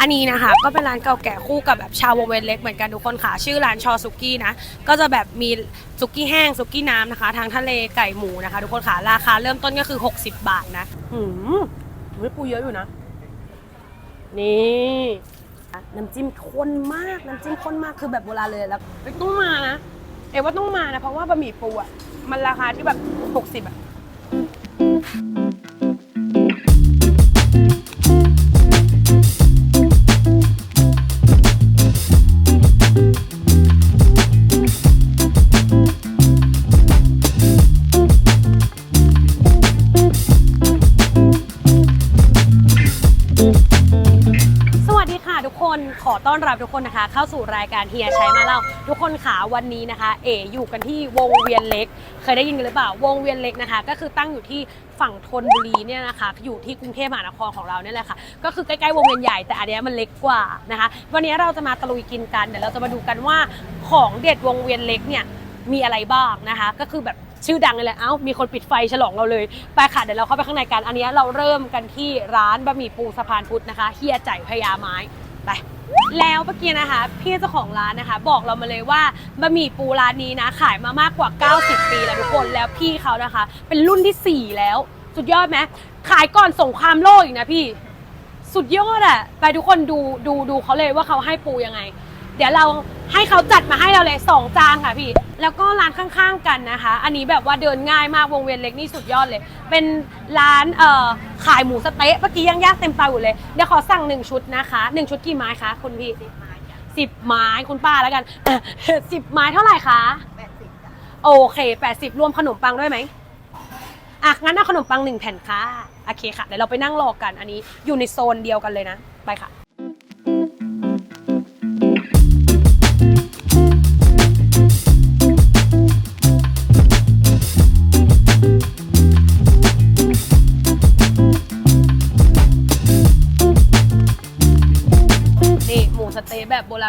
อันนี้นะคะก็เป็นร้านเก่าแก่คู่กับแบบชาววงเวนเล็กเหมือนกันทุกคนค่ะ ชื่อร้านชอซุกี้นะก็จะแบบมีซุกี้แห้งซุกี้น้ำนะคะทางทะเลไก่หมูนะคะ ทุกคนค่ะราคาเริ่มต้นก็คือ 60 บาทนะหืมไม่ปูเยอะอยู่นะ นี่น้ำจิ้มข้นมากน้ำจิ้มข้นมากคือแบบโบราณเลยแล้วต้องมานะเอว่าต้องมานะเพราะว่าบะหมี่ปูอะมันราคาที่แบบ60อะ ทุกคนนะคะ เข้าสู่รายการเฮียใช้มาเล่า ทุกคนขาวันนี้นะคะ เออยู่กันที่วงเวียนเล็ก เคยได้ยินกันหรือเปล่าวงเวียนเล็กนะคะ ก็คือตั้งอยู่ที่ฝั่งธนบุรีเนี่ยนะคะอยู่ที่กรุงเทพมหานครของเราเนี่ยแหละค่ะก็คือใกล้ๆวงเวียนใหญ่แต่อันนี้มันเล็กกว่านะคะ วันนี้เราจะมาตะลุยกินกันเดี๋ยวเราจะมาดูกันว่าของเด็ดวงเวียนเล็กเนี่ยมีอะไรบ้างนะคะ ก็คือแบบชื่อดังเลยแหละเอ้ามีคนปิดไฟฉลองเราเลยไปค่ะเดี๋ยวเราเข้าไปข้างในกันอันนี้เราเริ่มกันที่ร้านบะหมี่ปูสะพานพุทธนะคะเฮียใจพญาไม้ไป แล้วเมื่อกี้นะคะ พี่เจ้าของร้านนะคะ บอกเรามาเลยว่าบะหมี่ปูร้านนี้นะขายมามากกว่า 90 ปีแล้วทุกคนแล้วพี่เขานะคะ เป็นรุ่นทีสี่4 แล้ว สุดยอดไหมขายก่อนสงครามโลกอีกนะพี่ สุดยอดอะไปทุกคนดูดูดูเขาเลยว่าเขาให้ปูยังไง เดี๋ยวเราให้เขาจัดมาให้เราเลยสองจานค่ะพี่ แล้วก็ร้านข้างๆกันนะคะ อันนี้แบบว่าเดินง่ายมากวงเวียนเล็กนี่สุดยอดเลย เป็นร้านเอ่อขายหมูสะเต๊ะเมื่อกี้ย่างๆเต็มเตาอยู่เลยเดี๋ยวขอสั่งหนึ่งชุดนะคะหนึ่งชุดกี่ไม้คะคุณพี่สิบไม้คุณป้าแล้วกันสิบไม้เท่าไหร่คะโอเคแปดสิบรวมขนมปังด้วยไหมอะงั้นเอาขนมปังหนึ่งแผ่นค่ะโอเคค่ะเดี๋ยวเราไปนั่งรอกันอันนี้อยู่ในโซนเดียวกันเลยนะ ไปค่ะ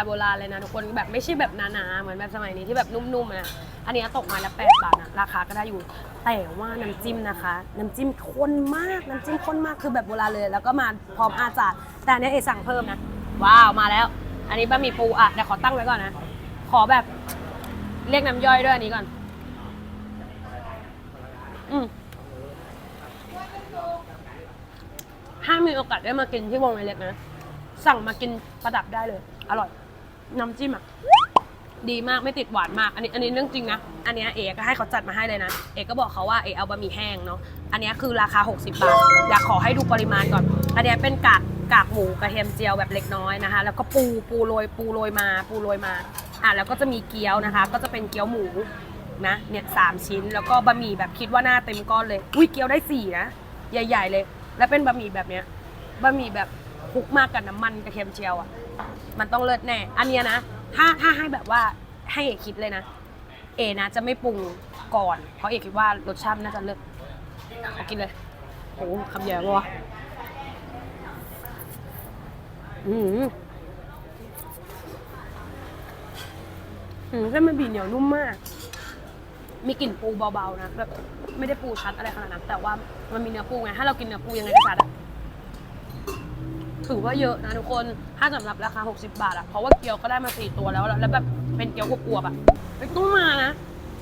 ราณโบราณเลยนะทุกคนแบบไม่ใช่แบบหนาๆเหมือนแบบสมัยนี้ที่แบบนุ่มๆนะอันนี้ตกมาละแปดบาทนะราคาก็ได้อยู่ แต่ว่าน้ำจิ้มนะคะ น้ำจิ้มข้นมากน้ำจิ้มข้นมากคือแบบโบราณเลย แล้วก็มาพร้อมอาจารย์แต่อันนี้เอสั่งเพิ่มนะว้าวมาแล้ว อันนี้บะหมี่ปูอะเดี๋ยวขอตั้งไว้ก่อนนะขอแบบเรียกน้ำย่อยด้วยอันนี้ก่อน อืมถ้ามีโอกาสได้มากินที่วงเล็กนะ สั่งมากินประดับได้เลย อร่อย น้ำจิ้มอะดีมากไม่ติดหวานมาก อันนี้อันนี้เรื่องจริงนะ อันเนี้ยเอก็ให้เขาจัดมาให้เลยนะ เอก็บอกเขาว่าเอเอาบะหมี่แห้งเนาะ อันเนี้ยคือราคา 60 บาท อยากขอให้ดูปริมาณก่อน อันเนี้ยเป็นกากกากหมูกระเทียมเจียวแบบเล็กน้อยนะคะ แล้วก็ปูปูโรยปูโรยมาปูโรยมา อะแล้วก็จะมีเกี๊ยวนะคะ ก็จะเป็นเกี๊ยวหมูนะเนี่ยสามชิ้นแล้วก็บะหมี่แบบคิดว่าหน้าเต็มก้อนเลย อุ้ยเกี๊ยวได้สี่นะใหญ่ ๆ เลย แล้วเป็นบะหมี่แบบเนี้ยบะหมี่แบบ คลุกมากกับน้ำมันกระเทียมเจียวอะ มันต้องเลิศแน่ อันเนี้ยนะ ถ้าถ้าให้แบบว่าให้เอกคิดเลยนะ เอนะจะไม่ปรุงก่อน เพราะเอกคิดว่ารสชาติน่าจะเลิศเอากินเลยโอ้คำใหญ่วะอืมอืมเส้นมันบีเหนียวนุ่มมาก มีกลิ่นปูเบาๆนะแบบไม่ได้ปูชัดอะไรขนาดนั้นแต่ว่ามันมีเนื้อปูไง ถ้าเรากินเนื้อปูยังไงก็ชัดอะ ถือว่าเยอะนะทุกคน ถ้าสำหรับราคา 60 บาทอะเพราะว่าเกี๊ยวก็ได้มาสี่ตัวแล้ว แล้วแบบเป็นเกี๊ยวกรวบๆอะเอ้ยต้องมานะ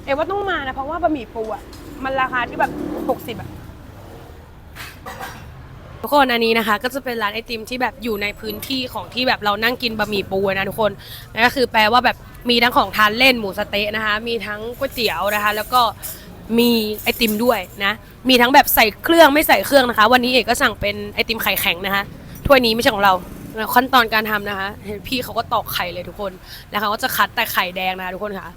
เอว่าต้องมานะ เพราะว่าบะหมี่ปูอะมันราคาที่แบบ 60อะทุกคนอันนี้นะคะ ก็จะเป็นร้านไอติมที่แบบอยู่ในพื้นที่ของที่แบบเรานั่งกินบะหมี่ปูนะทุกคนนั่นก็คือแปลว่าแบบมีทั้งของทานเล่นหมูสะเต๊ะนะคะ มีทั้งก๋วยเตี๋ยวนะคะ แล้วก็มีไอติมด้วยนะ มีทั้งแบบใส่เครื่องไม่ใส่เครื่องนะคะ วันนี้เอกก็สั่งเป็นไอติมไข่แข็งนะคะ ถ้วยนี้ไม่ใช่ของเรา ขั้นตอนการทำนะคะเห็นพี่เขาก็ตอกไข่เลยทุกคนแล้วเขาก็จะคัดแต่ไข่แดงนะคะทุกคนค่ะ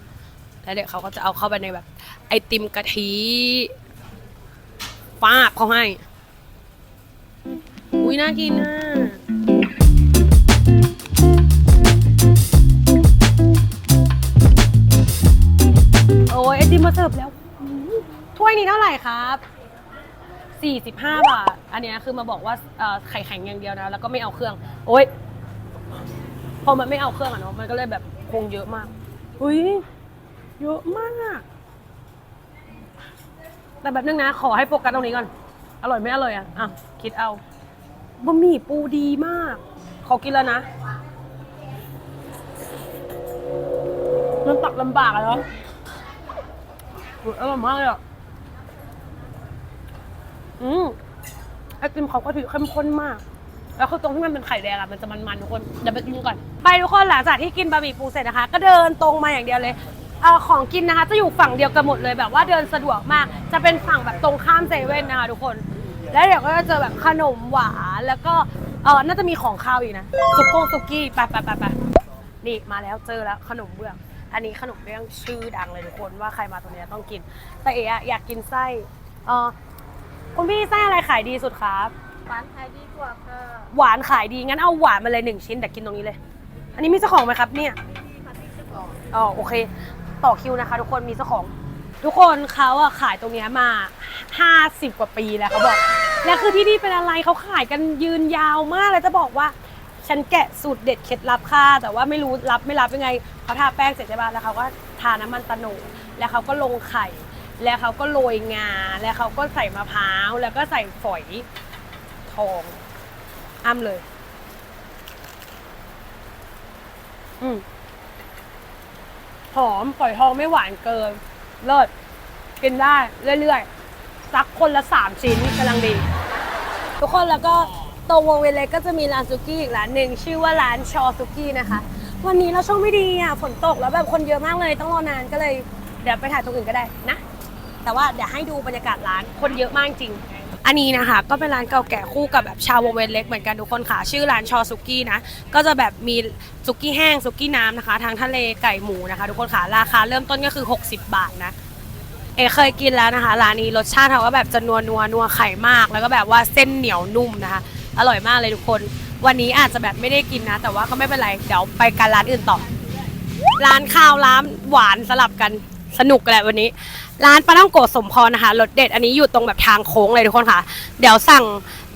แล้วเดี๋ยวเขาก็จะเอาเข้าไปในแบบ ไอติมกะทิป้าบเขาให้ อุ้ยน่ากินนะโอ้ยไอติมมาเสิร์ฟแล้ว ถ้วยนี้เท่าไหร่ครับ 45 บาท อันเนี้ยคือมาบอกว่าเอ่อไข่แข็งอย่างเดียวนะ แล้วก็ไม่เอาเครื่อง โอ๊ย พอมันไม่เอาเครื่องอะเนาะ มันก็เลยแบบคงเยอะมากอุ้ยเยอะมาก แต่แบบนึงนะ ขอให้โฟกัสตรงนี้ก่อน อร่อยไม่อร่อยอะ อะ คิดเอา บะหมี่ปูดีมากเขากินแล้วนะ มันตักลำบากอะเนาะอุ๊ยอร่อยมากเลยอะ อืมไอติมเขาก็ถือเข้มข้นมาก แล้วคือตรงที่มันเป็นไข่แดงอะมันจะมันๆทุกคนเดี๋ยวไปกินก่อน ไปทุกคนหลังจากที่กินบะหมี่ปูเสร็จนะคะ ก็เดินตรงมาอย่างเดียวเลยเออของกินนะคะ จะอยู่ฝั่งเดียวกันหมดเลยแบบว่าเดินสะดวกมาก จะเป็นฝั่งแบบตรงข้ามเซเว่นนะคะทุกคน แล้วเดี๋ยวก็จะเจอแบบขนมหวานแล้วก็เออน่าจะมีของข้าวอีกนะซุกกงซุกี้ไปไปไปไปนี่มาแล้วเจอแล้วขนมเบื้อง อันนี้ขนมเบื้องชื่อดังเลยทุกคนว่าใครมาตรงนี้ต้องกิน แต่เอ๋อะอยากกินไส้เออ คุณพี่ไส้อะไรขายดีสุดครับร้านขายดีกว่าค่ะหวานขายดีงั้นเอาหวานมาเลยหนึ่งชิ้นแต่กินตรงนี้เลย อันนี้มีเจ้าของไหมครับเนี่ยที่ค่ะที่จะบอกอ๋อโอเค ต่อคิวนะคะ ทุกคนมีเจ้าของ ทุกคนเขาอะขายตรงเนี้ยมา 50 กว่าปีแล้วเขาบอก แล้วคือที่นี่เป็นอะไรเขาขายกันยืนยาวมากเลยจะบอกว่า ฉันแกะสูตรเด็ดเคล็ดลับค่ะแต่ว่าไม่รู้รับไม่รับยังไงเขาทาแป้งเสร็จใช่ป่ะแล้วเขาก็ทาน้ำมันตะโนดแล้วเขาก็ลงไข่ แล้วเขาก็โรยงา แล้วเขาก็ใส่มะพร้าว แล้วก็ใส่ฝอยทองอ้ำเลย อืมหอมฝอยทองไม่หวานเกิน เลิศ กินได้เรื่อยๆสักคนละสามชิ้นกำลังดี ทุกคนแล้วก็ตรงวงเวียนเล็กก็จะมีร้านซุกี้อีกร้านหนึ่งชื่อว่าร้านชอซุกี้นะคะ วันนี้เราโชคไม่ดีอะฝนตกแล้วแบบคนเยอะมากเลยต้องรอนานก็เลยเดี๋ยวไปถ่ายตรงอื่นก็ได้นะ แต่ว่าเดี๋ยวให้ดูบรรยากาศร้านคนเยอะมากจริง อันนี้นะคะ ก็เป็นร้านเก่าแก่คู่กับแบบชาววงเวนเล็กเหมือนกันทุกคนค่ะ ชื่อร้านชอซุกี้นะ ก็จะแบบมีซุกี้แห้งซุกี้น้ำนะคะ ทางทะเลไก่หมูนะคะ ทุกคนค่ะ ราคาเริ่มต้นก็คือ 60 บาทนะ เอเคยกินแล้วนะคะ ร้านนี้รสชาติเขาก็แบบจะนัวนัวนัวไข่มาก แล้วก็แบบว่าเส้นเหนียวนุ่มนะคะ อร่อยมากเลยทุกคน วันนี้อาจจะแบบไม่ได้กินนะ แต่ว่าก็ไม่เป็นไร เดี๋ยวไปกันร้านอื่นต่อ ร้านข้าวร้านหวานสลับกันสนุกแหละวันนี้ ร้านปลาต้องโกะสมพรนะคะรสเด็ดอันนี้อยู่ตรงแบบทางโค้งเลยทุกคนค่ะ เดี๋ยวสั่ง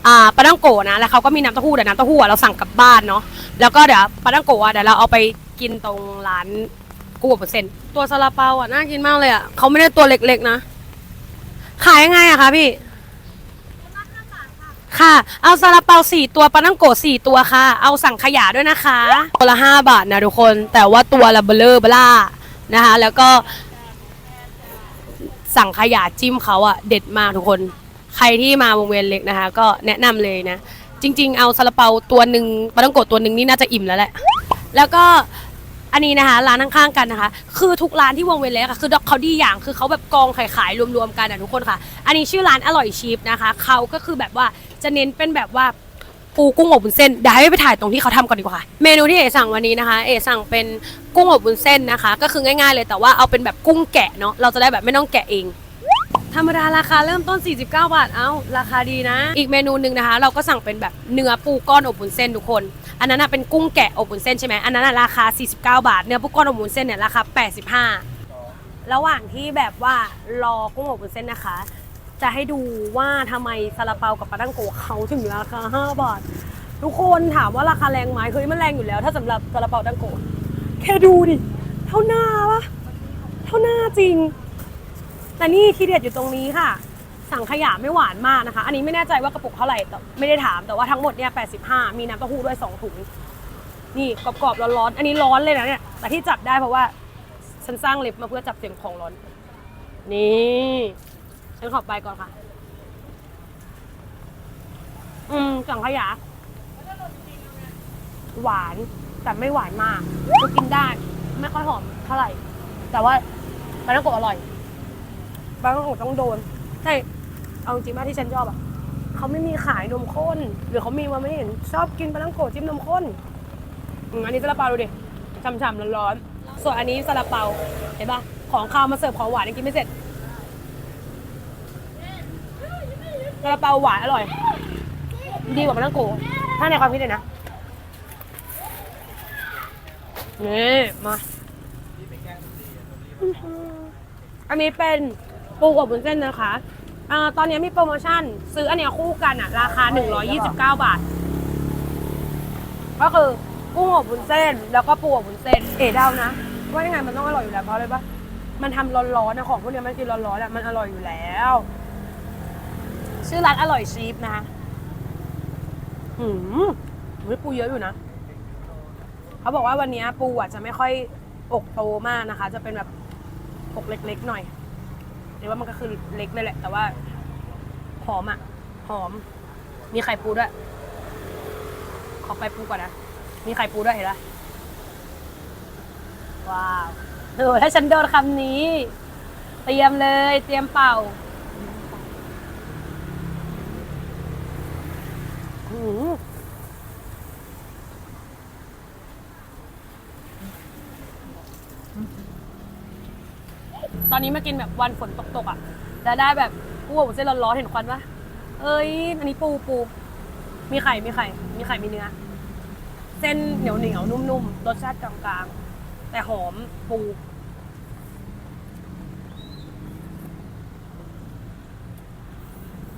อ่าปลาต้องโกะนะแล้วเขาก็มีน้ำเต้าหู้แต่น้ำเต้าหู้อะเราสั่งกลับบ้านเนาะแล้วก็เดี๋ยวปลาต้องโกะอะเดี๋ยวเราเอาไปกินตรงร้านกุ้งเปอร์เซ็นต์ตัวซาลาเปาอะน่ากินมากเลยอะเขาไม่ได้ตัวเล็กๆนะ ขายยังไงอะคะพี่ ค่ะ เอาซาลาเปาสี่ตัวปลาตั้งโกะสี่ตัวค่ะ เอาสั่งขยะด้วยนะคะตัวละห้าบาทนะทุกคน แต่ว่าตัวละเบลเลอร์เบล่านะคะ แล้วก็ สั่งขยะจิ้มเขาอะเด็ดมากทุกคน ใครที่มาวงเวียนเล็กนะคะ ก็แนะนำเลยนะ จริง ๆ เอาซาลาเปาตัวหนึ่งปลาต้องโกะตัวหนึ่งนี่น่าจะอิ่มแล้วแหละ แล้วก็อันนี้นะคะร้านข้างๆกันนะคะ คือทุกร้านที่วงเวียนเล็กอะคือเขาดีอย่างคือเขาแบบกองขายขายๆรวมๆกันอะทุกคนค่ะ อันนี้ชื่อร้านอร่อยชีพนะคะเขาก็คือแบบว่าจะเน้นเป็นแบบว่า ปูกุ้งอบวุ้นเส้นเดี๋ยวให้ไปถ่ายตรงที่เขาทำก่อนดีกว่าค่ะเมนูที่เอสั่งวันนี้นะคะ เอสั่งเป็นกุ้งอบวุ้นเส้นนะคะ ก็คือง่าย ๆ เลยแต่ว่าเอาเป็นแบบกุ้งแกะเนาะเราจะได้แบบไม่ต้องแกะเอง ธรรมดาราคาเริ่มต้น 49 บาท เอ้า ราคาดีนะ อีกเมนูหนึ่งนะคะ เราก็สั่งเป็นแบบเนื้อปูก้อนอบวุ้นเส้นทุกคน อันนั้นนะเป็นกุ้งแกะอบวุ้นเส้นใช่ไหมอันนั้นนะราคา 49 บาท เนื้อปูก้อนอบวุ้นเส้นเนี่ยราคา 85 ระหว่างที่แบบว่ารอกุ้งอบวุ้นเส้นนะคะ จะให้ดูว่าทำไมซาลาเปากับปลาตั้งโกเขาถึงราคา5บาททุกคนถามว่าราคาแรงไหมเฮ้ยมันแรงอยู่แล้ว ถ้าสำหรับซาลาเปาตั้งโกแค่ดูดิเท่าหน้าปะเท่าหน้าจริงแต่นี่ทีเด็ดอยู่ตรงนี้ค่ะ สั่งขยะไม่หวานมากนะคะ อันนี้ไม่แน่ใจว่ากระปุกเท่าไหร่แต่ไม่ได้ถามแต่ว่าทั้งหมดเนี่ย85 มีน้ำเต้าหู้ด้วย 2 ถุง นี่กรอบๆร้อนๆอันนี้ร้อนเลยนะเนี่ยแต่ที่จับได้เพราะว่าฉันสร้างเล็บมาเพื่อจับเสียงของร้อน นี่ ฉันขอไปก่อนค่ะ อืมสังขยะหวานแต่ไม่หวานมากก็กินได้ ไม่ค่อยหอมเท่าไหร่ แต่ว่าปลาต้องโกะอร่อยปลาต้องโกะต้องโดน ใช่ เอาจริงมากที่ฉันชอบอะเขาไม่มีขายนมข้น หรือเขามีมาไม่เห็น ชอบกินปลาต้องโกะจิ้มนมข้นอันนี้ซาลาเปาดูดิฉ่ำๆร้อนๆส่วนอันนี้ซาลาเปาเห็นปะของคาวมาเสิร์ฟของหวานยังกินไม่เสร็จ ซาลาเปาหวานอร่อย ดีกว่าปลาต้องโกะถ้าในความคิดเลยนะ นี่มา อันนี้เป็นปูกับบุนเส้นนะคะอ่าตอนนี้มีโปรโมชั่น ซื้ออันเนี้ยคู่กันอะ ราคา 129 บาท ก็คือกุ้งอบบุนเส้น แล้วก็ปูอบบุนเส้น เอ๋เดานะ ว่ายังไงมันต้องอร่อยอยู่แล้วเพราะอะไรปะมันทำร้อนๆนะของพวกเนี้ยมันกินร้อนๆอะมันอร่อยอยู่แล้ว ชื่อร้านอร่อยชีฟนะคะอืมเฮ้ยปูเยอะอยู่นะ เขาบอกว่าวันนี้ปูอะจะไม่ค่อยอกโตมากนะคะ จะเป็นแบบอกเล็กๆหน่อยหรือว่ามันก็คือเล็กเลยแหละ แต่ว่าหอมอะ หอม มีไข่ปูด้วย ขอไปปูก่อนนะ มีไข่ปูด้วยเห็นไหมว้าวโอ้ถ้าฉันโดนคำนี้ เตรียมเลย เตรียมเป่าหือ ตอนนี้มากินแบบวันฝนตกๆอะ แล้วได้แบบกุ้งอบเส้นร้อนๆเห็นควันปะเอ้ย อันนี้ปูปู มีไข่ มีไข่ มีไข่ มีเนื้อ เส้นเหนียวเหนียวนุ่มๆ รสชาติกลางๆ แต่หอมปู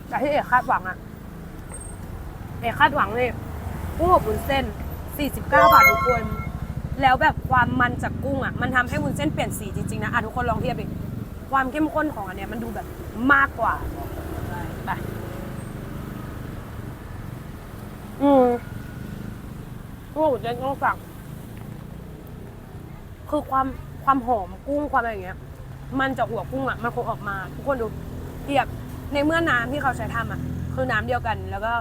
แต่ที่เอกคาดหวังอะ เอกคาดหวังเลยกุ้งอบวุ้นเส้น 49 บาททุกคน แล้วแบบความมันจากกุ้งอะ มันทำให้วุ้นเส้นเปลี่ยนสีจริงๆนะ อะทุกคนลองเทียบดิ ความเข้มข้นของอันเนี้ยมันดูแบบมากกว่า ไป อืมกุ้งอบวุ้นเส้นต้องสั่งคือความความหอมกุ้งความอะไรอย่างเงี้ย มันจากหัวกุ้งอะ มันคงออกมา ทุกคนดูเทียบในเมื่อน้ำที่เขาใช้ทำอะ คือน้ำเดียวกันแล้วก็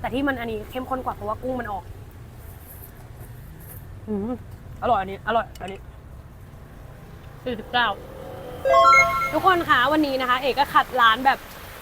แต่ที่มันอันนี้เข้มข้นกว่าเพราะว่ากุ้งมันออก อืมอร่อยอันนี้ อร่อย อันนี้สี่สิบเก้าทุกคนคะวันนี้นะคะ เอกก็คัดร้านแบบ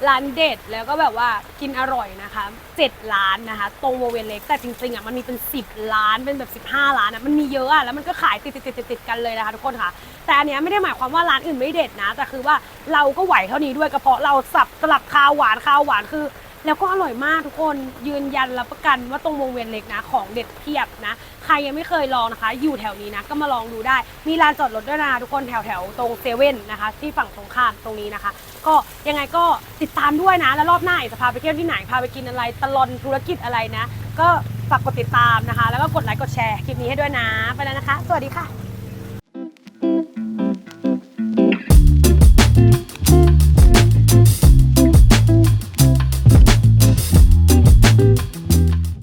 ร้านเด็ดแล้วก็แบบว่ากินอร่อยนะคะเจ็ดร้านนะคะ ตรงวงเวียนเล็กแต่จริงๆอะมันมีเป็นสิบล้านเป็นแบบสิบห้าล้านอะมันมีเยอะอะแล้วมันก็ขายติดติดติดติดๆๆๆกันเลยนะคะทุกคนค่ะ แต่อันเนี้ยไม่ได้หมายความว่าร้านอื่นไม่เด็ดนะแต่คือว่าเราก็ไหวเท่านี้ด้วยกระเพาะเราสับสลับคาวหวานคาวหวานคือ แล้วก็อร่อยมากทุกคนยืนยันรับประกันว่าตรงวงเวียนเล็กนะ ของเด็ดเพียบนะ ใครยังไม่เคยลองนะคะ อยู่แถวนี้นะ ก็มาลองดูได้ มีลานจอดรถด้วยนะทุกคนแถวแถวตรงเซเว่นนะคะ ที่ฝั่งตรงข้ามตรงนี้นะคะ ก็ยังไงก็ติดตามด้วยนะ แล้วรอบหน้าจะพาไปเที่ยวที่ไหนพาไปกินอะไรตลอนธุรกิจอะไรนะ ก็ฝากกดติดตามนะคะ แล้วก็กดไลค์กดแชร์คลิปนี้ให้ด้วยนะ ไปแล้วนะคะ สวัสดีค่ะ